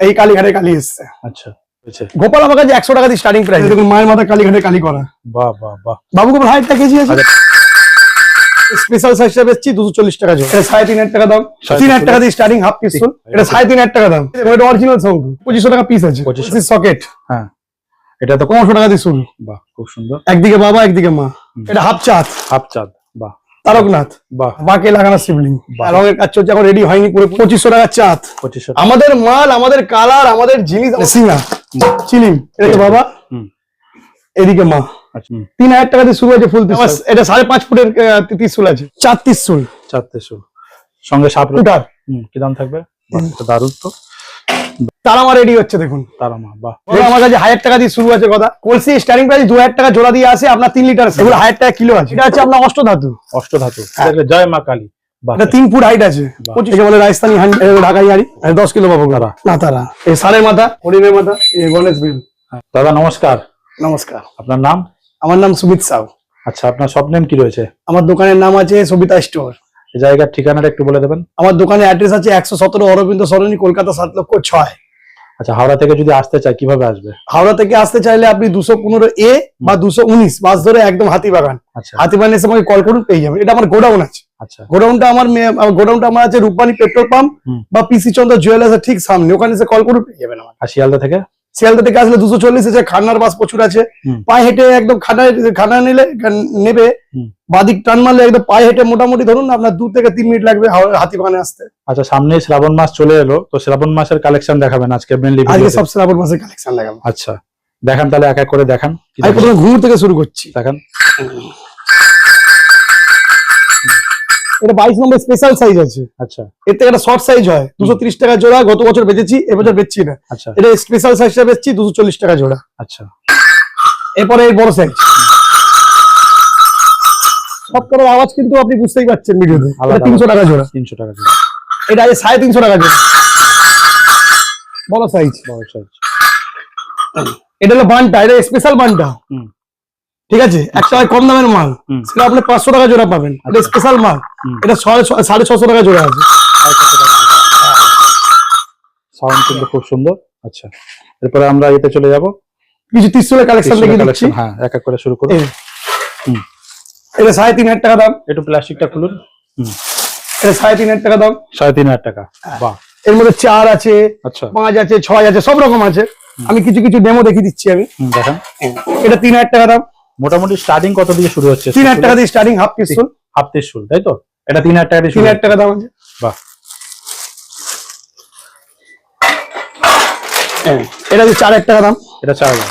এই কালীঘাটে কালী এসছে। আচ্ছা গোপাল আমার কাছে একশো টাকা দিয়ে স্টার্টিং প্রাইস দেখুন মায়ের মাথা কালীঘাটে কালী করা। বাহ বাহ বাহ। বাবু গোপাল হাইটটা কেজি আছে। স্পেশাল সাইজটা বেচছি দুশো চল্লিশ টাকা জোড়া। সাড়ে তিন হাজার টাকা দাম। তিন হাজার টাকা দিয়ে স্টার্টিং হাফ পিস ফুল এটা সাড়ে তিন হাজার টাকা দাম। এটা অরিজিনাল শঙ্খ পঁচিশশো টাকা পিস আছে। 2500 পঁচিশ সকেট হ্যাঁ। এটা তো পনেরোশো টাকা দিয়ে শুরু বাহ খুব সুন্দর। একদিকে বাবা একদিকে মা। এটা হাফ চাঁদ। হাফ চাঁদ। তারকনাথ। বাহ। লাগানো শিবলিং রঙের কাজ চলছে এখন রেডি হয়নি পুরো পঁচিশশো টাকা চাঁদ। আমাদের মাল আমাদের কালার আমাদের জিনিস চিলিম এটা বাবা। এদিকে মা। আচ্ছা। তিন হাজার টাকা দিয়ে শুরু আছে ফুল এটা সাড়ে পাঁচ ফুটের ত্রিশূল আছে। চার ত্রিশূল চার তেসুল সঙ্গে সাপ। ফুটার। কি দাম থাকবে? দারুণ তো। তারামা রেডি হচ্ছে দেখুন। তারা মা বাহ আমার কাছে হাজার টাকা দিয়ে শুরু আছে কথা। কলসি স্টার্টিং প্রাইস দু হাজার টাকা জোড়া দিয়ে আসে আপনার তিন লিটার এগুলো হাজার টাকা কিলো আছে। এটা হচ্ছে আপনার অষ্টধাতু। অষ্টধাতু। হ্যাঁ। জয় মা কালী। এটা তিন ফুট হাইট আছে। পঁচিশে বলে রাজস্থানি ঢাকাই হাড়ি। দশ কিলো পাবো তারা। না তারা। এই সারের মাথা হরিণের মাথা গণেশ বিল। হ্যাঁ। দাদা নমস্কার। নমস্কার। আপনার নাম? আমার নাম সুমিত সাউ। আচ্ছা আপনার সব নেম কি রয়েছে? আমার দোকানের নাম আছে সবিতা স্টোর জায়গার ঠিকানাটা একটু বলে দেবেন? আমার দোকানে অ্যাড্রেস আছে একশো সতেরো অরবিন্দ সরণি কলকাতা সাত লক্ষ ছয়। আচ্ছা হাওড়া থেকে যদি আসতে চাই কীভাবে আসবে? হাওড়া থেকে আসতে চাইলে আপনি দুশো পনেরো এ বা দুশো উনিশ বাস ধরে একদম হাতিবাগান। আচ্ছা। হাতিবাগান এসে আমাকে কল করুন পেয়ে যাবেন। এটা আমার গোডাউন আছে। আচ্ছা। গোডাউনটা আমার গোডাউনটা আমার আছে রূপবানী পেট্রোল পাম্প বা পিসি চন্দ্র জুয়েলার্স ঠিক সামনে। ওখানে এসে কল করুন পেয়ে যাবেন আমার শিয়ালদা থেকে? শিয়ালদা থেকে আসলে দুশো চল্লিশ আছে খান্নার বাস প্রচুর আছে। পায়ে হেঁটে একদম খানা খানা নিলে নেবে। বাদিক টান মারলে একদম পায়ে হেঁটে মোটামুটি ধরুন আপনার দু থেকে তিন মিনিট লাগবে হাতিবাগানে আসতে। আচ্ছা সামনে শ্রাবণ মাস চলে এলো তো শ্রাবণ মাসের কালেকশন দেখাবেন আজকে মেনলি আজকে সব শ্রাবণ মাসের কালেকশন লাগাবো আচ্ছা দেখান তাহলে এক এক করে দেখান কি আমি প্রথমে ঘুঙুর থেকে শুরু করছি। দেখান। এটা বাইশ নম্বর স্পেশাল সাইজ আছে। আচ্ছা। এর থেকে একটা শর্ট সাইজ হয়। দুশো ত্রিশ টাকা জোড়া গত বছর বেচেছি এবছর বেচছি না। আচ্ছা। এটা স্পেশাল সাইজটা বেচছি দুশো চল্লিশ টাকা জোড়া। আচ্ছা। এরপরে এর বড় সাইজ সব আওয়াজ কিন্তু আপনি বুঝতেই পারছেন ভিডিওতে। তিনশো টাকা জোড়া। তিনশো টাকা জোড়া। এটা আছে সাড়ে তিনশো টাকা জোড়া। বড় সাইজ বড় size। এটা হলো বানটা এটা স্পেশাল বানটা। ঠিক আছে? একটা কম দামের মাল। সেটা আপনি পাঁচশো টাকা জোড়া পাবেন। এটা আচ্ছা। স্পেশাল মাল। এটা সাড়ে ছশো টাকা জোড়া আছে। সাউন্ড কিন্তু খুব সুন্দর। আচ্ছা। এরপরে আমরা এতে চলে যাব। কিছু ত্রিশুলের কালেকশন দেখে দিচ্ছি। হ্যাঁ এক এক করে শুরু করুন। হুম। এটা সাড়ে তিন হাজার টাকা দাম। একটু প্লাস্টিকটা খুলুন। এটা সাড়ে তিন হাজার টাকা দাম। সাড়ে তিন হাজার টাকা। বাহ। এর মধ্যে চার আছে আচ্ছা। পাঁচ আছে ছয় আছে সব রকম আছে। আমি কিছু কিছু ডেমো দেখিয়ে দিচ্ছি আমি। হুম এটা তিন হাজার টাকা দাম। মোটামুটি স্টার্টিং কত দিয়ে শুরু হচ্ছে? তিন হাজার টাকা দিয়ে স্টার্টিং হাফ হাফ তাই তো? এটা তিন হাজার টাকা দিয়ে তিন হাজার টাকা দাম আছে। বাহ। হ্যাঁ, এটা চার হাজার টাকা দাম। এটা চার হাজার।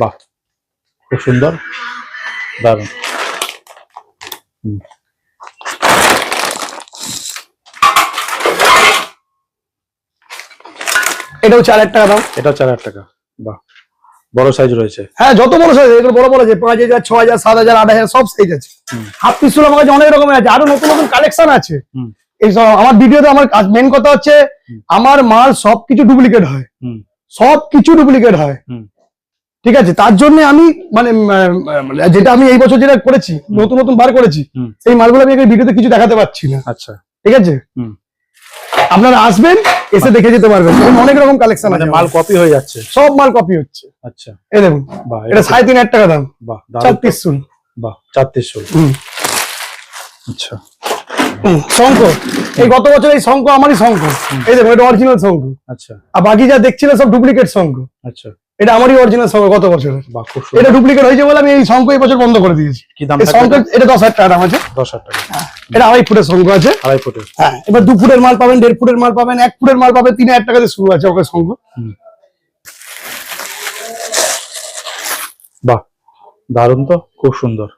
বাহ। খুব সুন্দর। দারুণ। এটাও চার হাজার টাকা দাম। এটাও চার হাজার টাকা। বাহ বড় সাইজ রয়েছে। হ্যাঁ যত বড় সাইজ এগুলো বড় বড় আছে পাঁচ হাজার ছ হাজার সাত হাজার আট হাজার সব সাইজ আছে। হাফ পিস আমার কাছে অনেক রকমের আছে আরও নতুন নতুন কালেকশন আছে। হুম। এই সব আমার ভিডিওতে আমার মেন কথা হচ্ছে আমার মাল সবকিছু ডুপ্লিকেট হয়। হুম। সব কিছু ডুপ্লিকেট হয়। ঠিক আছে? তার জন্য আমি মানে যেটা আমি এই বছর যেটা করেছি নতুন নতুন বার করেছি। সেই মালগুলো আমি ভিডিওতে কিছু দেখাতে পারছি না। আচ্ছা। ঠিক আছে। আপনারা আসবেন এসে দেখে যেতে পারবেন। অনেক রকম কালেকশন মানে আছে মাল কপি হয়ে যাচ্ছে। সব মাল কপি হচ্ছে। আচ্ছা। এই দেখুন এটা সাড়ে তিন হাজার টাকা দাম। বাহ চার শুন বাহ চার তিনশো আচ্ছা। শঙ্খ। এই গত বছর এই শঙ্খ আমারই শঙ্খ। এই দেখুন এটা অরিজিনাল শঙ্খ। আচ্ছা। আর বাকি যা দেখছিলেন সব ডুপ্লিকেট শঙ্খ। আচ্ছা। এটা আমারই অরিজিনাল শঙ্খ গত বছরের। বাহ এটা ডুপ্লিকেট হয়েছে বলে আমি এই শঙ্খ এই বছর বন্ধ করে দিয়েছি। কি দাম শঙ্খ এটা দশ হাজার টাকা দাম আছে। দশ হাজার টাকা। এটা আড়াই ফুটের শঙ্খ আছে। আড়াই ফুটের। হ্যাঁ এবার দু ফুটের মাল পাবেন দেড় ফুটের মাল পাবেন এক ফুটের মাল পাবেন তিন হাজার টাকা দিয়ে শুরু আছে ওকে শঙ্খ বাহ দারুণ তো খুব সুন্দর।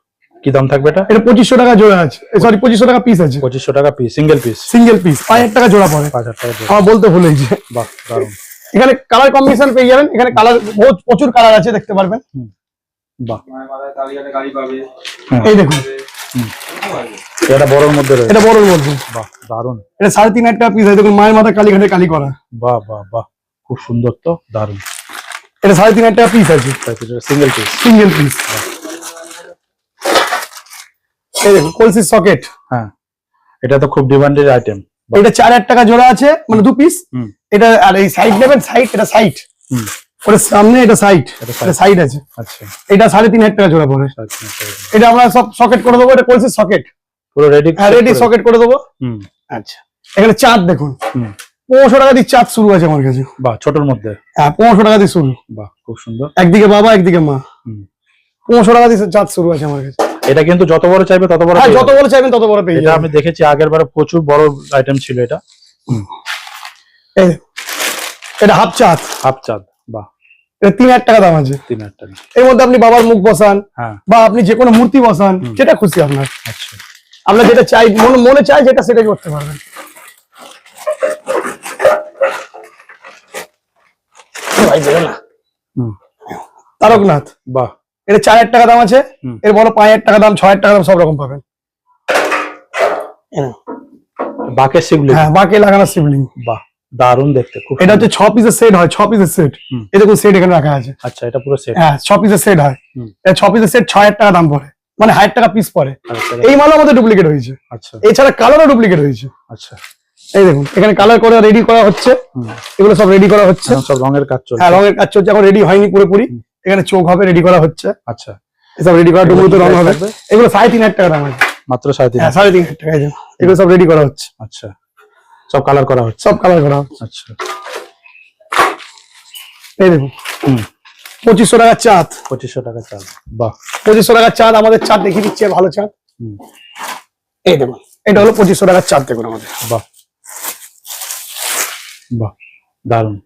কি দাম থাকবে এটা? এটা পঁচিশশো টাকা জোড়া আছে। সরি পঁচিশশো টাকা পিস আছে। পঁচিশশো টাকা piece single piece single piece পাঁচ হাজার টাকা জোড়া পড়ে। পাঁচ হাজার টাকা আমার বলতে ভুলেছি বাহ দারুণ। এখানে কালার কম্বিনেশন পেয়ে যাবেন। এখানে কালার বহুত প্রচুর কালার আছে দেখতে পারবেন। বাহ। পাবে এই দেখুন। এটা বড়র মধ্যে রয়েছে। এটা বড়র মধ্যে। বাহ দারুণ। এটা সাড়ে তিন হাজার টাকা পিস আছে দেখুন মায়ের মাথা কালীঘাটে কালী করা। বাহ বাহ বাহ। খুব সুন্দর তো দারুণ। এটা সাড়ে তিন হাজার টাকা পিস আছে। সিঙ্গেল পিস সিঙ্গেল পিস এই দেখুন সকেট হ্যাঁ। এটা তো খুব ডিমান্ডেড আইটেম এটা চার হাজার টাকা জোড়া আছে মানে দু পিস হুম। এটা আর এই সাইড নেবেন সাইড এটা সাইড হুম। সামনে এটা সাইড এটা সাইড আছে। আচ্ছা। এটা সাড়ে তিন হাজার টাকা জোড়া পড়ে। এটা আমরা সব সকেট করে দেবো এটা কলসির সকেট পুরো রেডি রেডি সকেট করে দেবো। হুম। আচ্ছা। এখানে চাঁদ দেখুন। হুম। পনেরোশো টাকা দিয়ে চাঁদ শুরু আছে আমার কাছে। বাহ ছোটর মধ্যে। হ্যাঁ পনেরোশো টাকা দিয়ে শুরু। বাহ খুব সুন্দর। একদিকে বাবা একদিকে মা। পনেরোশো টাকা দিয়ে চাঁদ শুরু আছে আমার কাছে। এটা কিন্তু যত বড় চাইবে তত বড় হ্যাঁ যত বড় চাইবেন তত বড় পেয়ে আমি দেখেছি আগের বারে প্রচুর বড় আইটেম ছিল এটা। এই। এটা হাফ চাঁদ। হাফ চাঁদ বাহ। এটা তিন হাজার টাকা দাম আছে। তিন হাজার টাকা। এর মধ্যে আপনি বাবার মুখ বসান হ্যাঁ। বা আপনি যে কোনো মূর্তি বসান। যেটা খুশি আপনার। আচ্ছা। আপনার যেটা চাই মনে মনে চাই যেটা সেটাই করতে পারবেন। তারকনাথ। বাহ। এটা চার হাজার টাকা দাম আছে। এর বড় পাঁচ হাজার টাকা দাম ছ হাজার টাকা দাম সব রকম পাবেন। বাকের শিবলি হ্যাঁ বাকি লাগানো শিবলিং বাহ। দারুণ দেখতে খুব এটা হচ্ছে ছ পিসের সেট হয় ছ পিসের সেট। এই দেখুন সেট এখানে রাখা আছে। আচ্ছা এটা পুরো সেট হ্যাঁ ছ পিসের সেট হয়। ছ পিসের সেট ছ হাজার টাকা দাম পড়ে। মানে হাজার টাকা পিস পড়ে। এই মালও আমাদের ডুপ্লিকেট হয়েছে। আচ্ছা। এছাড়া কালারও ডুপ্লিকেট হয়েছে। আচ্ছা। এই দেখুন এখানে কালার করে রেডি করা হচ্ছে। এগুলো সব রেডি করা হচ্ছে। সব রঙের কাজ চলছে। হ্যাঁ রঙের কাজ চলছে এখন রেডি হয়নি পুরোপুরি। এখানে চোখ হবে রেডি করা হচ্ছে। আচ্ছা। এসব রেডি করা ডুবুতে রং হবে। এগুলো সাড়ে তিন হাজার টাকা দাম আছে। মাত্র সাড়ে তিন হ্যাঁ সাড়ে তিন হাজার টাকা এগুলো সব রেডি করা হচ্ছে। আচ্ছা। সব কালার করা হচ্ছে। সব কালার করা হচ্ছে। আচ্ছা। এই দেখুন। পঁচিশশো টাকার চাঁদ। পঁচিশশো টাকা চাল বাহ। পঁচিশশো টাকার চাঁদ আমাদের চাঁদ দেখিয়ে দিচ্ছে ভালো চাঁদ। এই দেখুন এটা হলো পঁচিশশো টাকার চাঁদ দেখুন আমাদের। বাহ। বাহ দারুণ।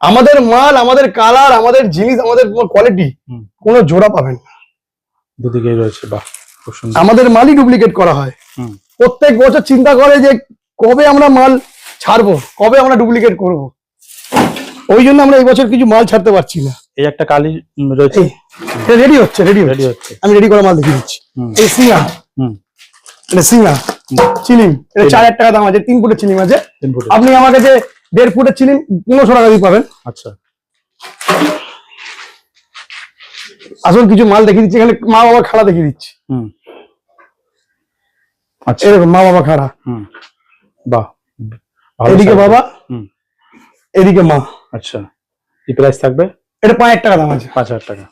আমাদের মাল আমাদের কালার আমাদের জিনিস আমাদের কোয়ালিটি কোনো জোড়া পাবেন না। দুদিকেই রয়েছে বাহ আমাদের মালই ডুপ্লিকেট করা হয়। প্রত্যেক বছর চিন্তা করে যে কবে আমরা মাল ছাড়বো? কবে আমরা ডুপ্লিকেট করব? ওই জন্য আমরা এই বছর কিছু মাল ছাড়তে পারছি না। এই একটা কালি রয়েছে। এটা রেডি হচ্ছে রেডি রেডি হচ্ছে। আমি রেডি করা মাল দেখিয়ে দিচ্ছি। এই সিঙ্গা হুম। এটা সিঙ্গা চিলিম এটা চার হাজার টাকা দাম আছে তিন ফুটের চিলিম আছে। আপনি আমার কাছে দেড় ফুটের চিলিম পনেরোশো টাকা দিয়ে পাবেন। আচ্ছা। আসল কিছু মাল দেখিয়ে দিচ্ছি। এখানে মা বাবা খাড়া দেখিয়ে দিচ্ছি। হুম। আচ্ছা এরকম মা বাবা খাড়া। হুম। বাহ। এদিকে বাবা। এদিকে মা। আচ্ছা। কি প্রাইস থাকবে? এটা পাঁচ হাজার টাকা দাম আছে। পাঁচ হাজার টাকা।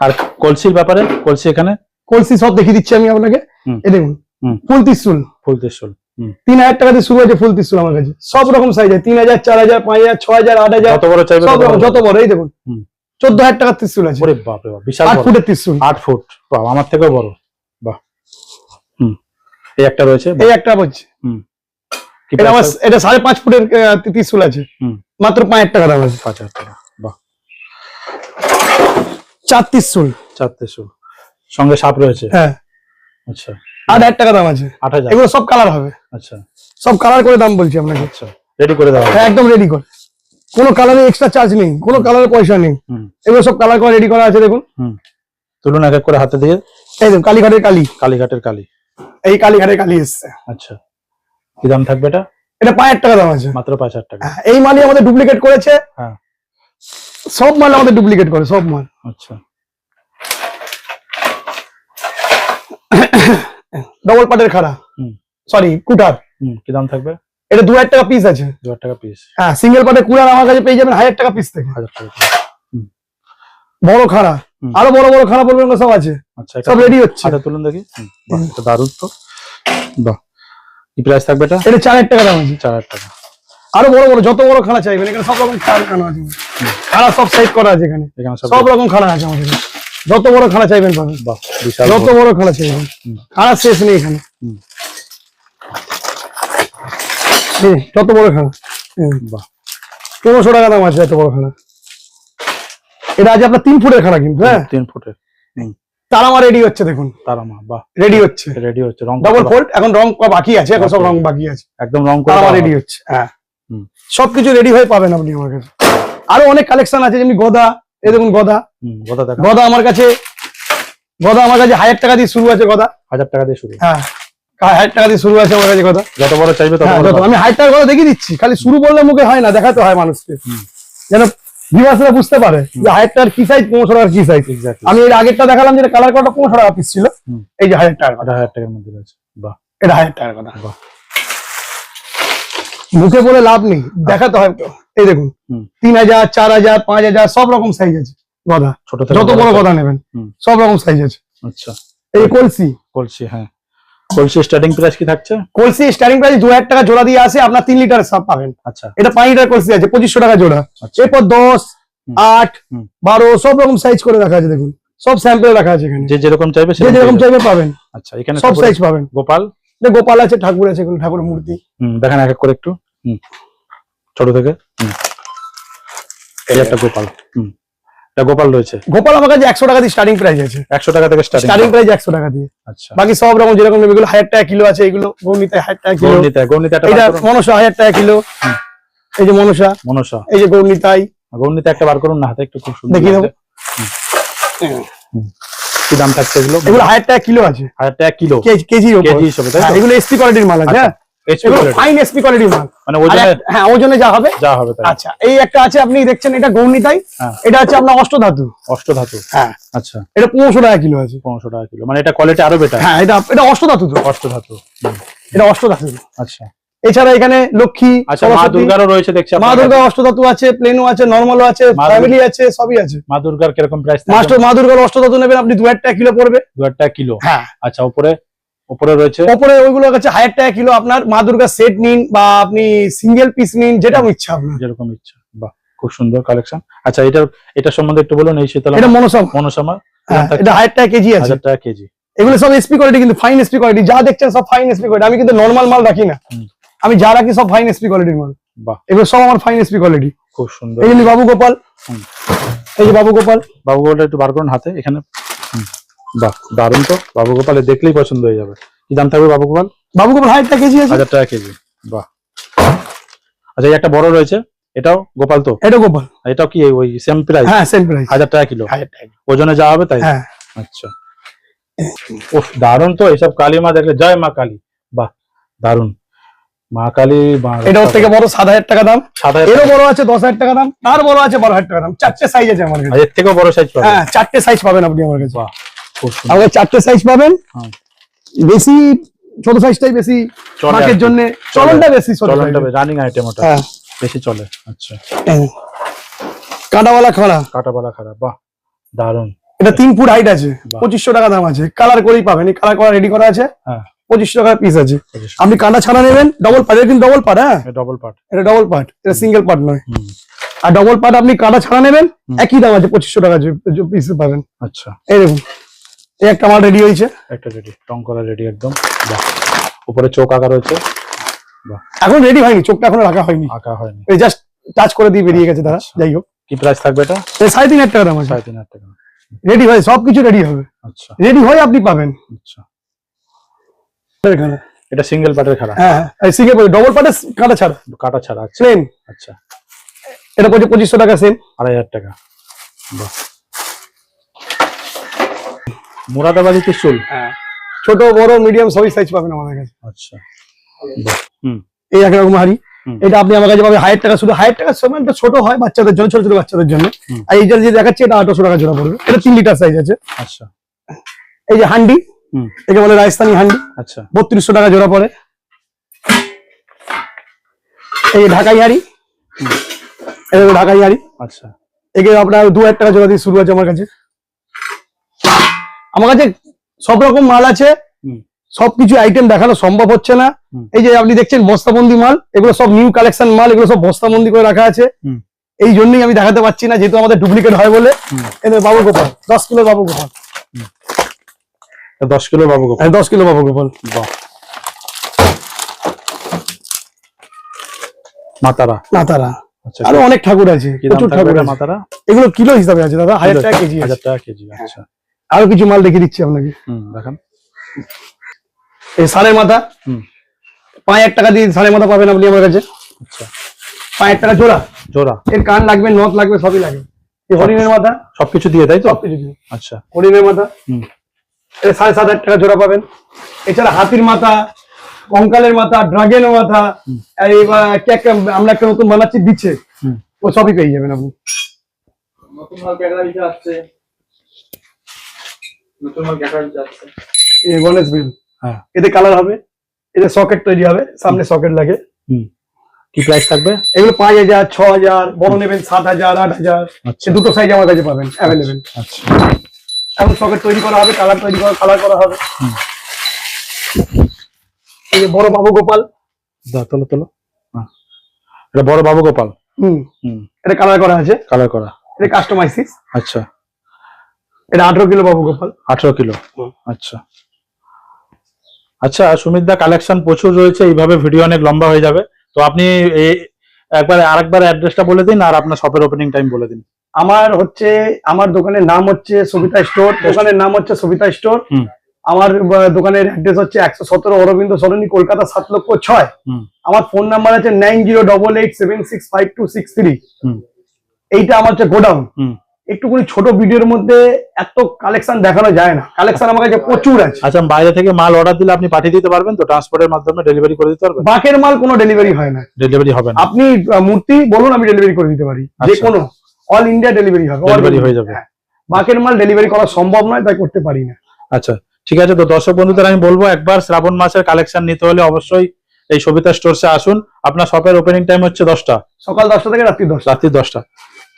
আর কলসির ব্যাপারে কলসি এখানে? কলসি সব দেখিয়ে দিচ্ছি আমি আপনাকে। এ দেখুন ফুল ত্রিশুল। ফুল ত্রিশূল। তিন হাজার টাকা দিয়ে শুরু হয়েছে ফুল ত্রিশুল আমার কাছে। সব রকম সাইজ আছে তিন হাজার চার হাজার পাঁচ হাজার ছ হাজার আট হাজার। যত বড় চাইবে সব রকম যত বড় এই দেখুন। চোদ্দ হাজার টাকার ত্রিশুল আছে। ওরে বাপ রে বাপ বিশাল আট ফুটের ত্রিশুল। আট ফুট। বাহ আমার থেকেও বড়। বাহ। হুম। এই একটা রয়েছে? এই একটা বলছি হুম। এটা আমার এটা সাড়ে পাঁচ ফুটের ত্রিশুল আছে। মাত্র পাঁচ টাকা দাম আছে। পাঁচ হাজার টাকা বাহ। চার ত্রিশুল। চার ত্রিশূল। সঙ্গে সাপ রয়েছে? হ্যাঁ। আচ্ছা। আট হাজার টাকা দাম আছে। আট হাজার? এগুলো সব কালার হবে। আচ্ছা। সব কালার করে দাম বলছি আপনাকে। আচ্ছা। রেডি করে দেওয়া হ্যাঁ একদম রেডি করে। কোনো কালারে এক্সট্রা চার্জ নেই। কোনো কালারের পয়সা নেই। হুম। এগুলো সব কালার করে রেডি করা আছে দেখুন। হুম। তুলুন এক এক করে হাতে দিয়ে। এই দেখুন কালীঘাটের কালী। কালীঘাটের কালী। এই কালীঘাটের কালী এসছে। আচ্ছা। কি দাম থাকবে এটা? এটা পাঁচ হাজার টাকা দাম আছে। মাত্র পাঁচ হাজার টাকা। হ্যাঁ, এই মালই আমাদের ডুপ্লিকেট করেছে। হ্যাঁ। সব মাল আমাদের ডুপ্লিকেট করে সব মাল। আচ্ছা। ডবল পাটের খাড়া। সরি কুটার কি দাম থাকবে? এটা দু হাজার টাকা পিস আছে। দু হাজার টাকা পিস হ্যাঁ সিঙ্গেল পাটের কুড়ার আমার কাছে পেয়ে যাবেন হাজার টাকা পিস থেকে। হাজার টাকা বড় খাড়া। আরও বড় বড় খাড়া বলবেন সব আছে। আচ্ছা সব রেডি হচ্ছে। হাতে তুলুন দেখি। দারুণ তো। বাহ। কি প্রাইস থাকবে এটা? এটা চার হাজার টাকা দাম আছে। চার হাজার টাকা। আরও বড় বড় যত বড় খাড়া চাইবেন এখানে সব রকম খানা আছে। খাড়া সব সাইড করা আছে এখানে। এখানে সব রকম খাড়া আছে আমাদের। যত বড় খাড়া চাইবেন পাবেন। যত বড়। খাড়া চাইবেন। খাড়া শেষ নেই এখানে। যত বড় হুম, বাহ। পনেরোশো টাকা দাম আছে এত বড় খাড়া এটা আছে আপনার তিন ফুটের খাড়া কিন্তু হ্যাঁ? তিন ফুটের। তারামা রেডি হচ্ছে দেখুন। তারা মা বাহ। রেডি হচ্ছে। রেডি হচ্ছে রং ডবল ফোল্ড এখন রং বাকি আছে এখন সব রং বাকি আছে। একদম রং তারামা রেডি হচ্ছে হ্যাঁ। সবকিছু রেডি হয়ে পাবেন আপনি আমার কাছে। আরও অনেক কালেকশন আছে যেমনি গদা এই দেখুন গদা। কথা দেখা। গদা আমার কাছে গদা আমার কাছে হাজার টাকা দিয়ে শুরু আছে গদা। হাজার টাকা দিয়ে শুরু। হ্যাঁ হাজার টাকা দিয়ে শুরু আছে আমার কাছে গদা। যত বড় চাইবে তত হ্যাঁ, আমি হাজার টাকা গদা দেখিয়ে দিচ্ছি খালি শুরু করলে মুখে হয় না দেখাতে হয় মানুষকে। যেন ভিউয়ার্সরা বুঝতে পারে যে কি সাইজ পনেরোশো টাকার কি সাইজ আমি এর আগেরটা দেখালাম যেটা কালার পনেরোশো টাকা পিস ছিল। এই যে হাজার টাকার কথা। হাজার টাকার মধ্যে রয়েছে। বাহ। এটা হাজার টাকার কথা। বাহ। মুখে বলে লাভ নেই। দেখাতে হয় এই দেখুন তিন হাজার চার হাজার পাঁচ হাজার সব রকম সাইজ আছে। গদা। ছোট থেকে যত বড় গদা। নেবেন সব রকম সাইজ আছে। আচ্ছা। এই কলসি। কলসি হ্যাঁ। কলসি স্টার্টিং প্রাইস কি থাকছে? কলসি স্টার্টিং প্রাইস দু হাজার টাকা জোড়া দিয়ে আসে আপনার তিন লিটার সব পাবেন। আচ্ছা। এটা পাঁচ লিটার কলসি আছে পঁচিশশো টাকা জোড়া। আচ্ছা। এরপর দশ হুম। আট হুম। বারো সব রকম সাইজ করে রাখা আছে দেখুন। সব স্যাম্পল রাখা আছে এখানে। যে যেরকম চাইবে যে যেরকম চাইবে পাবেন। আচ্ছা এখানে সব সাইজ পাবেন। গোপাল? যে গোপাল আছে ঠাকুর আছে এগুলো ঠাকুরের মূর্তি। হুম দেখেন এক এক করে একটু। হুম। ছোট থেকে? হুম। এই একটা গোপাল। হুম। গোপাল রয়েছে। গোপাল আমার কাছে একশো টাকা দিয়ে স্টার্টিং প্রাইস আছে। একশো টাকা থেকে স্টার্টিং স্টার্টিং প্রাইস একশো টাকা দিয়ে। আচ্ছা। বাকি সব রকম যেরকম এগুলো হাজার টাকা কিলো আছে এগুলো গৌনিতে হাজার টাকা কিলো। গৌরনীতা গৌরনীতা এটা মনসা হাজার টাকা কিলো। এই যে মনসা। মনসা। এই যে গৌনিতাই একটা বার করুন না হাতে একটু খুব সুন্দর দেখিয়ে দেবো। কি দাম থাকছে এগুলো? এগুলো হাজার টাকা কিলো আছে। হাজার টাকা কিলো। কেজি- হিসেবে হ্যাঁ, এগুলো এসপি কোয়ালিটির মাল আছে আচ্ছা, হ্যাঁ। ফাইন এসপি কোয়ালিটির মাল মানে ওজনে হ্যাঁ ওজনে যা হবে। যা হবে আচ্ছা এই একটা আছে আপনি দেখছেন এটা গৌনিতাই হ্যাঁ। এটা হচ্ছে আপনার অষ্টধাতু। অষ্টধাতু। হ্যাঁ। আচ্ছা। এটা পনেরোশো টাকা কিলো আছে। পনেরোশো টাকা কিলো। মানে এটা কোয়ালিটি আরও বেটার হ্যাঁ এটা এটা অষ্টধাতু তো। অষ্টধাতু। হুম, এটা অষ্টধাতু। আচ্ছা। এছাড়া এখানে লক্ষ্মী আচ্ছা মা দুর্গারও রয়েছে দেখছি মা দুর্গা। অষ্টধাতু আছে প্লেনও আছে নর্মালও আছে ফ্যামিলি আছে সবই আছে। মা দুর্গার কীরকম প্রাইস মাস্টার মা দুর্গার অষ্টধাতু নেবেন আপনি দু হাজার টাকা কিলো পড়বে। দু হাজার টাকা কিলো। হ্যাঁ। আচ্ছা উপরে উপরে রয়েছে। ওপরে ওইগুলো কাছে হাজার টাকা কিলো আপনার মা দুর্গা সেট নিন বা আপনি সিঙ্গেল পিস নিন যেটা ইচ্ছা আপনার। যেরকম ইচ্ছা। বাহ খুব সুন্দর কালেকশন আচ্ছা এটার এটা সম্বন্ধে একটু বলুন এই শীতলা এটা মনসা মনসামা। হ্যাঁ, এটা হাজার টাকা কেজি আছে। হাজার টাকা কেজি। এগুলো সব এসপি কোয়ালিটি কিন্তু ফাইন এসপি কোয়ালিটি যা দেখছেন সব ফাইন এসপি কোয়ালিটি আমি কিন্তু নর্মাল মাল রাখি না। আমি যা রাখি সব ফাইন এসপি কোয়ালিটির মাল। বাহ। এগুলো সব আমার ফাইন এসপি কোয়ালিটি খুব সুন্দর। এই বাবু গোপাল। এই যে বাবু গোপাল। বাবু গোপালটা একটু বার করুন হাতে এখানে বাহ দারুণ তো। বাবু গোপালে দেখলেই পছন্দ হয়ে যাবে। কি দাম থাকবে বাবু গোপাল? বাবু গোপাল হাজার টাকা কেজি আছে? হাজার টাকা কেজি। বাহ। আচ্ছা এই একটা বড় রয়েছে। এটাও গোপাল তো? এটা গোপাল। এটাও কি ওই সেম প্রাইস হ্যাঁ সেম প্রাইস হাজার টাকা কিলো? হাজার টাকা ওজনে যা হবে তাই? হ্যাঁ। আচ্ছা। উফ দারুণ তো। এইসব কালী মা দেখলে জয় মা কালী। বাহ দারুণ। মা কালী এটা ওর থেকে বড় সাত হাজার টাকা দাম। সাত হাজার এরও বড় আছে দশ হাজার টাকা দাম। তার বড় আছে বারো হাজার টাকা দাম। চারটে সাইজ আছে আমার কাছে। এর থেকেও বড় সাইজ পাবে। হ্যাঁ চারটে সাইজ পাবেন আপনি আমার কাছে। চারটে সাইজ পাবেন। বেশি ছোট সাইজটাই বেশি মার্কের জন্য চলনটা বেশি চলনটা রানিং আইটেম ওটা। হ্যাঁ। বেশি চলে। আচ্ছা। হ্যাঁ। কাঁটাওয়ালা খাড়া। কাটাপালা খারাপ বাহ দারুণ। এটা তিন ফুট হাইট আছে। পঁচিশশো টাকা দাম আছে। কালার করেই পাবেন। কালার করা রেডি করা আছে। হ্যাঁ। পঁচিশশো টাকা পিস আছে। আপনি কাঁটা ছাড়া নেবেন। ডবল পার্ট এটা কিন্তু ডবল পার্ট হ্যাঁ? ডবল পার্ট এটা ডবল পার্ট এটা সিঙ্গেল পার্ট নয়। আর ডবল পার্ট আপনি কাঁটা ছাড়া নেবেন। একই দাম আছে পঁচিশশো টাকা পিস পাবেন। আচ্ছা। এই দেখুন। এই একটা মাল রেডি হয়েছে। একটা রেডি রং করা রেডি একদম। বাহ উপরে চোখ আঁকা রয়েছে। বাহ। এখন রেডি হয়নি চোখটা এখনও রাখা হয়নি। আঁকা হয়নি। এই জাস্ট টাচ করে দিয়ে বেরিয়ে গেছে তারা আচ্ছা। যাই হোক। কি প্রাইস থাকবে এটা? এই সাড়ে তিন হাজার টাকা দাম আছে। সাড়ে তিন হাজার টাকা। রেডি হয় সবকিছু রেডি হবে। আচ্ছা। রেডি হয়ে আপনি পাবেন। আচ্ছা। এখানে এটা সিঙ্গেল পার্টের খারাপ হ্যাঁ সিঙ্গেল ডবল পার্টে কাঁটা ছাড়া। কাটা ছাড়া আছে আচ্ছা। এটা পড়ছে পঁচিশশো টাকা সেম আড়াই হাজার টাকা। বাহ। মুরাদাবাদি ত্রিশুল। হ্যাঁ। ছোট বড় মিডিয়াম সবই সাইজ পাবেন আমাদের কাছে। আচ্ছা। হুম। এই একরকম হাড়ি। হুম। এটা আপনি আমার কাছে পাবেন হাজার টাকা। শুধু হাজার টাকার সময় এটা ছোট হয় বাচ্চাদের জন্য ছোট ছোট বাচ্চাদের জন্য। আর এইটা যে দেখাচ্ছে এটা আঠারোশো টাকা জোড়া পড়বে। এটা তিন লিটার সাইজ আছে। আচ্ছা। এই যে হান্ডি হুম। একে বলে রাজস্থানি হান্ডি। আচ্ছা। বত্রিশশো টাকা জোড়া পড়ে। এই যে ঢাকাই হাড়ি। এই ঢাকাই হাড়ি। আচ্ছা। একে আপনার দু হাজার টাকা জোড়া দিয়ে শুরু আছে আমার কাছে। আমার কাছে সব রকম মাল আছে। সবকিছু আইটেম দেখানো সম্ভব হচ্ছে না। এই যে আপনি দেখছেন বস্তাবন্দি মাল এগুলো সব নিউ কালেকশন মাল এগুলো সব বস্তাবন্দি করে রাখা আছে। এই জন্যই আমি দেখাতে পারছি না যেহেতু আমাদের ডুপ্লিকেট হয় বলে। এদের বাবু গোপাল দশ কিলো বাবু গোপাল। দশ কিলো বাবু গোপাল। হ্যাঁ, দশ কিলো বাবু গোপাল। বাহ। মাতারা। আচ্ছা আরও অনেক ঠাকুর আছে প্রচুর ঠাকুর মাতারা? এগুলো কিলো হিসাবে আছে দাদা হাজার টাকা কেজি হাজার টাকা কেজি আচ্ছা। আরও কিছু মাল দেখিয়ে দিচ্ছি আপনাকে। দেখান। এই সাড়ে মাথা পাঁচ হাজার টাকা দিয়ে সাড়ে মাথা পাবেন আপনি আমার কাছে। আচ্ছা। পাঁচ হাজার টাকা জোড়া। জোড়া। এর কান লাগবে নথ লাগবে সবই লাগবে এই হরিণের মাথা। সবকিছু দিয়ে তাই তো? সবকিছু দিয়ে। আচ্ছা। হরিণের মাথা। হুম। এটা সাড়ে সাত হাজার টাকা জোড়া পাবেন। এছাড়া হাতির মাথা কঙ্কালের মাথা ড্রাগনের মাথা এবার একটা একটা আমরা একটা নতুন বানাচ্ছি দিচ্ছে ও সবই পেয়ে যাবেন আপনি। নতুন আসছে। নতুন মাল গণেশ বিল হ্যাঁ। এতে কালার হবে এতে সকেট তৈরি হবে সামনে সকেট লাগে। হুম। কি প্রাইস থাকবে? এগুলো পাঁচ হাজার ছ হাজার বড় নেবেন সাত হাজার আট হাজার। আচ্ছা। দুটো সাইজ আমার কাছে পাবেন অ্যাভেলেবেল আচ্ছা। এখন সকেট তৈরি করা হবে কালার তৈরি করা কালার করা হবে। হুম। এই যে বড় বাবু গোপাল। দাও তোলো তোলো। হ্যাঁ। এটা বড় বাবু গোপাল। হুম। হুম। এটা কালার করা আছে। কালার করা। এটা কাস্টমাইসিস আচ্ছা। এটা আঠারো কিলো বাবু গোপাল। আঠারো কিলো? আচ্ছা। আচ্ছা সুমিত দা কালেকশন প্রচুর রয়েছে এইভাবে ভিডিও অনেক লম্বা হয়ে যাবে। তো আপনি একবার আরেকবার অ্যাড্রেসটা বলে দিন আর আপনার শপের ওপেনিং টাইম বলে দিন। আমার হচ্ছে আমার দোকানের নাম হচ্ছে সবিতা স্টোর দোকানের নাম হচ্ছে সবিতা স্টোর। আমার দোকানের অ্যাড্রেস হচ্ছে একশো সতেরো অরবিন্দ সরণি কলকাতা সাত লক্ষ ছয়। আমার ফোন নাম্বার আছে nine zero double eight seven six five two six three. এইটা আমার হচ্ছে গোডাউন। একটুখানি ছোট ভিডিওর মধ্যে এত কালেকশন দেখানো যায় না। কালেকশন আমার কাছে প্রচুর আছে। আচ্ছা বাইরে থেকে মাল অর্ডার দিলে আপনি পাঠিয়ে দিতে পারবেন তো ট্রান্সপোর্টের মাধ্যমে ডেলিভারি করে দিতে পারবেন? বাকের মাল কোনো ডেলিভারি হয় না। ডেলিভারি হবে না। আপনি মূর্তি বলুন আমি ডেলিভারি করে দিতে পারি। যে। কোনো অল ইন্ডিয়া ডেলিভারি হবে। ডেলিভারি হয়ে যাবে। হ্যাঁ। বাকের মাল ডেলিভারি করা সম্ভব নয় তাই করতে পারি না। আচ্ছা ঠিক আছে তো দর্শক বন্ধুদের আমি বলব একবার শ্রাবণ মাসের কালেকশন নিতে হলে অবশ্যই এই সবিতা স্টোরসে আসুন। আপনার শপের ওপেনিং টাইম হচ্ছে দশটা। সকাল দশটা থেকে রাত্রি দশটা। রাত্রি দশটা।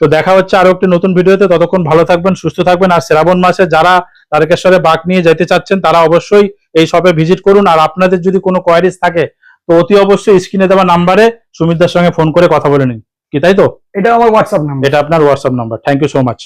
তো দেখা হচ্ছে আরও একটি নতুন ভিডিওতে। ততক্ষণ ভালো থাকবেন সুস্থ থাকবেন। আর শ্রাবণ মাসে যারা তারকেশ্বরে বাঘ নিয়ে যেতে চাচ্ছেন তারা অবশ্যই এই শপে ভিজিট করুন। আর আপনাদের যদি কোনো কোয়ারিজ থাকে তো অতি অবশ্যই স্ক্রিনে দেওয়া নাম্বারে সুমিতদার সঙ্গে ফোন করে কথা বলে নিন। কি তাই তো? এটা আমার হোয়াটসঅ্যাপ নাম্বার এটা আপনার WhatsApp number thank you so much